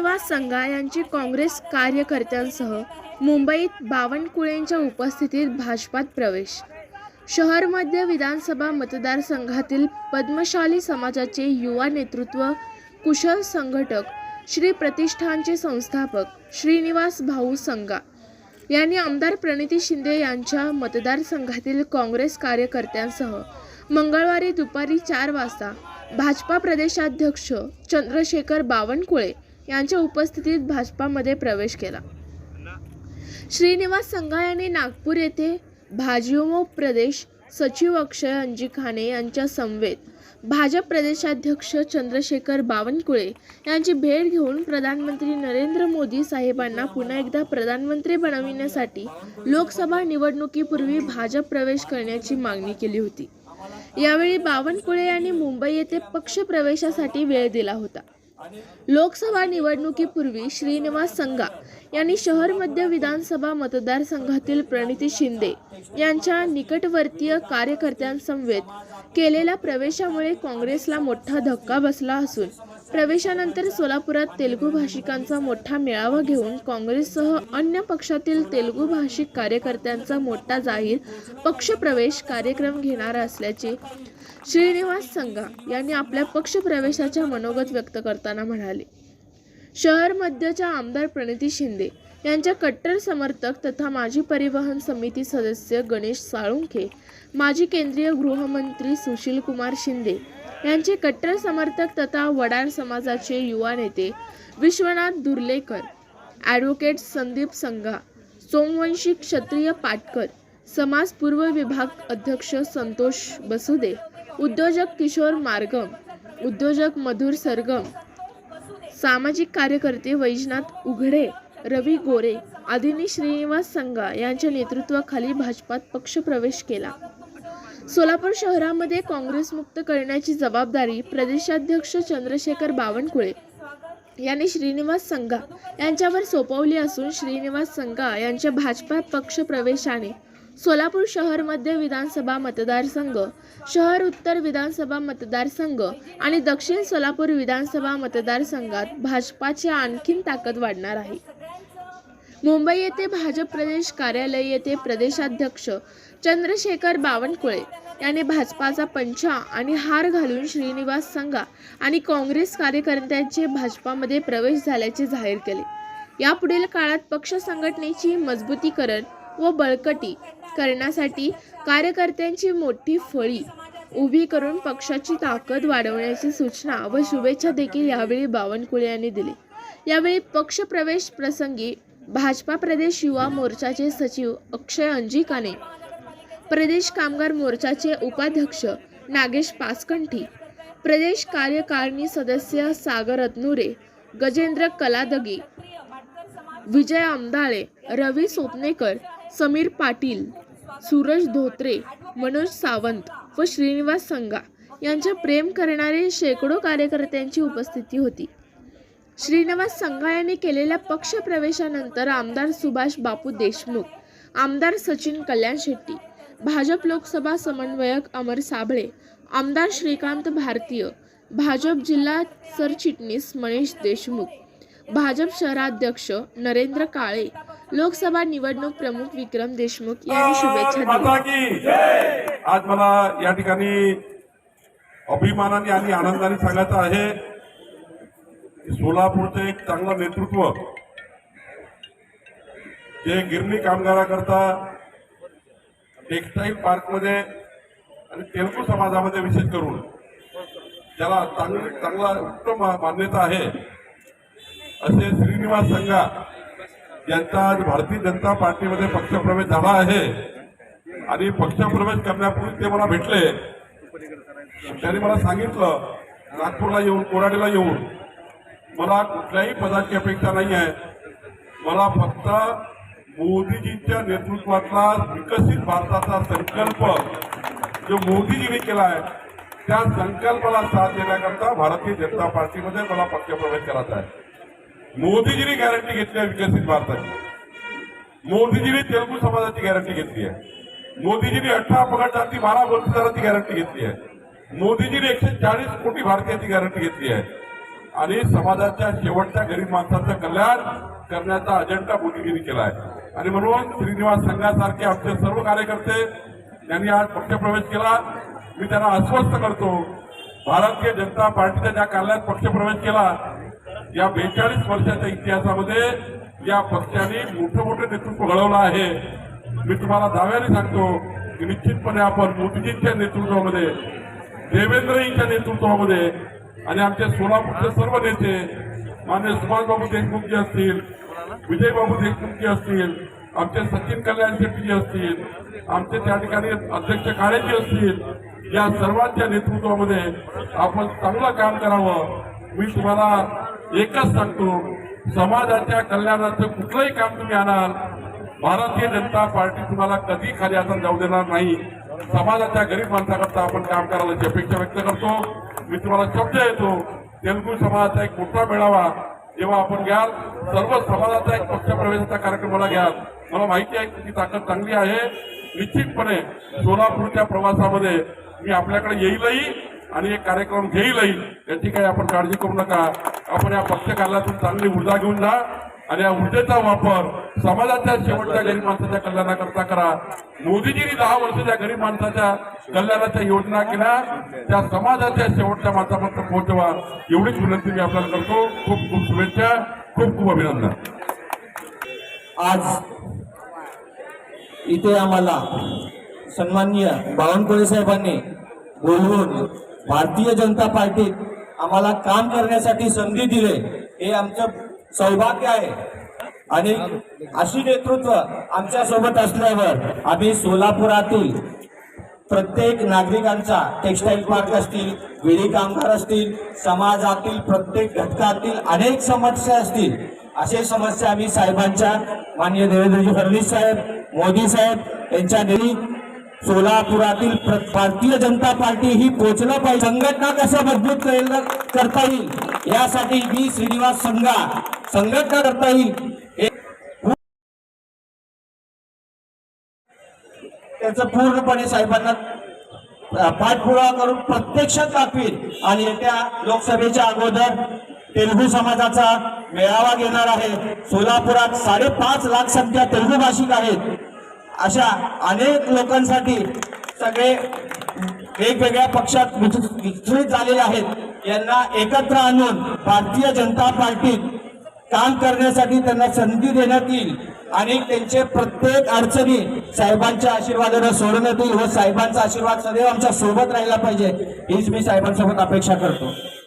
श्रीनिवास संघा यांची काँग्रेस कार्यकर्त्यांसह मुंबईत बावनकुळेंच्या उपस्थितीत भाजपात प्रवेश. शहर मध्य विधानसभा मतदारसंघातील पद्मशाली समाजाचे युवा नेतृत्व कुशल संघटक श्री प्रतिष्ठानचे संस्थापक श्रीनिवास भाऊ संघा यांनी आमदार प्रणिती शिंदे यांच्या मतदारसंघातील काँग्रेस कार्यकर्त्यांसह मंगळवारी दुपारी चार वाजता भाजपा प्रदेशाध्यक्ष चंद्रशेखर बावनकुळे यांच्या उपस्थितीत भाजपामध्ये प्रवेश केला. श्रीनिवास संघा यांनी नागपूर येथे भाजयुमो प्रदेश सचिव अक्षय अंजी खाने यांच्या समवेत भाजप प्रदेशाध्यक्ष चंद्रशेखर बावनकुळे यांची भेट घेऊन प्रधानमंत्री नरेंद्र मोदी साहेबांना पुन्हा एकदा प्रधानमंत्री बनविण्यासाठी लोकसभा निवडणुकीपूर्वी भाजप प्रवेश करण्याची मागणी केली होती. यावेळी बावनकुळे यांनी मुंबई येथे पक्ष प्रवेशासाठी वेळ दिला होता. लोकसभा निवडणुकीपूर्वी श्रीनिवास संघा यांनी शहर मध्य विधानसभा मतदारसंघातील प्रणिती शिंदे यांच्या निकटवर्तीय कार्यकर्त्यांसमवेत केलेल्या प्रवेशामुळे काँग्रेसला मोठा धक्का बसला असून प्रवेशानंतर सोलापुरात तेलुगू भाषिकांचा मोठा मेळावा घेऊन काँग्रेससह अन्य पक्षातील तेलुगू भाषिक कार्यकर्त्यांचा मोठा जाहीर पक्षप्रवेश कार्यक्रम घेणार असल्याचे श्रीनिवास संघा यांनी आपल्या पक्षप्रवेशाच्या मनोगत व्यक्त करताना म्हणाले शहर मध्यच्या आमदार प्रणिती शिंदे यांच्या कट्टर समर्थक तथा माजी परिवहन समिती सदस्य गणेश साळुंखे माजी केंद्रीय गृहमंत्री सुशील कुमार शिंदे यांचे कट्टर समर्थक तथा वडार समाजाचे युवा नेते विश्वनाथ दुर्लेकर ॲडव्होकेट संदीप संघा सोमवंशी क्षत्रिय पाटकर समाज पूर्व विभाग अध्यक्ष संतोष बसुदे उद्योजक किशोर मार्गम उद्योजक मधुर सरगम सामाजिक कार्यकर्ते वैजनाथ उघडे रवी गोरे आदींनी श्रीनिवास संघा यांच्या नेतृत्वाखाली भाजपात पक्षप्रवेश केला. सोलापूर शहरामध्ये काँग्रेसमुक्त करण्याची जबाबदारी प्रदेशाध्यक्ष चंद्रशेखर बावनकुळे यांनी श्रीनिवास संघा यांच्यावर सोपवली असून श्रीनिवास संघा यांच्या भाजपा पक्ष प्रवेशाने सोलापूर शहर मध्य विधानसभा मतदारसंघ शहर उत्तर विधानसभा मतदारसंघ आणि दक्षिण सोलापूर विधानसभा मतदारसंघात भाजपाची आणखीन ताकद वाढणार आहे. मुंबई येथे भाजप प्रदेश कार्यालय येथे प्रदेशाध्यक्ष चंद्रशेखर बावनकुळे यांनी भाजपाचा पंचा आणि हार घालून श्रीनिवास संघा आणि काँग्रेस कार्यकर्त्यांचे भाजपामध्ये प्रवेश झाल्याचे जाहीर केले. यापुढील काळात पक्ष संघटनेची मजबूतीकरण व बळकटी करण्यासाठी कार्यकर्त्यांची मोठी फळी उभी करून पक्षाची ताकद वाढवण्याची सूचना व शुभेच्छा देखील यावेळी बावनकुळे यांनी दिली. यावेळी पक्षप्रवेश प्रसंगी भाजपा प्रदेश युवा मोर्चाचे सचिव अक्षय अंजिकाने प्रदेश कामगार मोर्चाचे उपाध्यक्ष नागेश पासकंठी प्रदेश कार्यकारिणी सदस्य सागर अतनुरे गजेंद्र कलादगी विजय आमदाळे रवी सोपनेकर समीर पाटील सूरज धोत्रे मनोज सावंत व श्रीनिवास संघा यांच्या प्रेम करणारे शेकडो कार्यकर्त्यांची उपस्थिती होती. श्रीनिवास संघा यांनी केलेल्या पक्षप्रवेशानंतर आमदार सुभाष बापू देशमुख आमदार सचिन कल्याण शेट्टी भाजप लोकसभा समन्वयक अमर साबळे आमदार श्रीकांत भारतीय भाजप जिल्हा सरचिटणीस मनीष देशमुख भाजप शहराध्यक्ष नरेंद्र काळे लोकसभा निवडणूक प्रमुख विक्रम देशमुख यांनी शुभेच्छा दिल्या. आज मला या ठिकाणी अभिमानाने आणि आनंदाने सांगायचं आहे सोलापूरचं एक चांगलं नेतृत्व जे गिरणी कामगाराकरता टेक्सटाईल पार्कमध्ये आणि तेलगू समाजामध्ये विशेष करून ज्याला चांगली चांगला उत्तम मान्यता आहे असे श्रीनिवास संघा यांचा आज भारतीय जनता पार्टीमध्ये पक्षप्रवेश झाला आहे. आणि पक्षप्रवेश करण्यापूर्वी ते मला भेटले. त्यांनी मला सांगितलं नागपूरला येऊन कोराडीला येऊन मला कुठल्याही पदाची अपेक्षा नाही आहे. मला फक्त मोदीजींच्या नेतृत्वातला विकसित भारताचा संकल्प जो मोदीजींनी केला आहे त्या संकल्पाला साथ देण्याकरता भारतीय जनता पार्टीमध्ये मला पक्षप्रवेश करायचा आहे. मोदीजींनी गॅरंटी घेतली आहे विकसित भारताची. मोदीजींनी तेलगू समाजाची गॅरंटी घेतली आहे. मोदीजींनी अठरा अपघात जाती बारा बलुतेदाराची गॅरंटी घेतली आहे. मोदीजींनी एकशे चाळीस कोटी भारतीयांची गॅरंटी घेतली आहे. आणि समाजाच्या शेवटच्या गरीब माणसाचं कल्याण करण्याचा अजेंडा मोदीगिरी केला आहे. आणि म्हणून श्रीनिवास संघासारखे आमचे सर्व कार्यकर्ते यांनी आज पक्षप्रवेश केला. मी त्यांना अस्वस्थ करतो भारतीय जनता पार्टीच्या ज्या कार्यालयात पक्षप्रवेश केला या बेचाळीस वर्षाच्या इतिहासामध्ये या पक्षाने मोठं मोठं नेतृत्व घडवलं आहे. मी तुम्हाला दाव्याने सांगतो की निश्चितपणे आपण मोदीजींच्या नेतृत्वामध्ये देवेंद्रजींच्या नेतृत्वामध्ये आणि आमच्या सोलापूरचे सर्व नेते मान्य सुभाषबाबू देशमुखजी असतील विजयबाबू देशमुखजी असतील आमचे सचिन कल्याण शेट्टीजी असतील आमचे त्या ठिकाणी अध्यक्ष काळेजी असतील या सर्वांच्या नेतृत्वामध्ये आपण चांगलं काम करावं. मी तुम्हाला एकच सांगतो समाजाच्या कल्याणाचं कुठलंही काम तुम्ही आणाल भारतीय जनता पार्टी तुम्हाला कधी खाली हातात जाऊ देणार नाही. समाजाच्या गरीब माणसाकरता आपण काम करायला अपेक्षा व्यक्त करतो. मी तुम्हाला शब्द येतो तेलुगू समाजाचा एक मोठा मेळावा जेव्हा आपण घ्याल सर्व समाजाचा एक पक्षप्रवेशाचा कार्यक्रम मला घ्याल. मला माहिती आहे की ताकद चांगली आहे. निश्चितपणे सोलापूरच्या प्रवासामध्ये मी आपल्याकडे येईलही आणि एक कार्यक्रम घेईलही. याची काही आपण काळजी करू नका. आपण या पक्ष चांगली ऊर्जा घेऊन जा आणि या ऊर्जेचा वापर समाजाच्या शेवटच्या गरीब माणसाच्या कल्याणाकरता करा. मोदीजींनी दहा वर्षाच्या गरीब माणसाच्या कल्याणाच्या योजना केल्या. त्या समाजाच्या शेवटच्या माणसापर्यंत पोहोचवा. एवढीच विनंती मी आपल्याला करतो. खूप खूप शुभेच्छा. खूप खूप अभिनंदन. आज इथे आम्हाला सन्माननीय बावनकुळे साहेबांनी बोलवून भारतीय जनता पार्टीत आम्हाला काम करण्यासाठी संधी दिले हे आमचं सौभाग्य आहे. आणि अशी नेतृत्व आमच्यासोबत असल्यावर आम्ही सोलापुरातील प्रत्येक नागरिकांचा टेक्स्टाईल पार्क असतील विडी कामगार असतील समाजातील प्रत्येक घटकातील अनेक समस्या असतील असे समस्या आम्ही साहेबांच्या माननीय देवेंद्रजी फडणवीस साहेब मोदी साहेब यांच्या नेहमी सोलापुरातील भारतीय जनता पार्टी ही पोचलं पाहिजे. संघटना कसं मजबूत करता येईल? यासाठी मी श्रीनिवास संघा संघटना करता येईल. त्याचं पूर्णपणे साहेबांना पाठपुरावा करून प्रत्यक्षात दाखवील आणि येत्या लोकसभेच्या अगोदर तेलुगू समाजाचा मेळावा घेणार आहे सोलापुरात साडेपाच लाख संख्या तेलुगू भाषिक आहेत. अशा अनेक लोकांसाठी सगळे वेगवेगळ्या पक्षात विच- विचलित झालेले आहेत. यांना एकत्र आणून भारतीय जनता पार्टीत काम करण्यासाठी त्यांना संधी देण्यात येईल आणि त्यांचे प्रत्येक अडचणी साहेबांच्या आशीर्वादाने सोडवण्यात येईल व साहेबांचा आशीर्वाद सदैव आमच्यासोबत राहिला पाहिजे हीच मी साहेबांसोबत अपेक्षा करतो.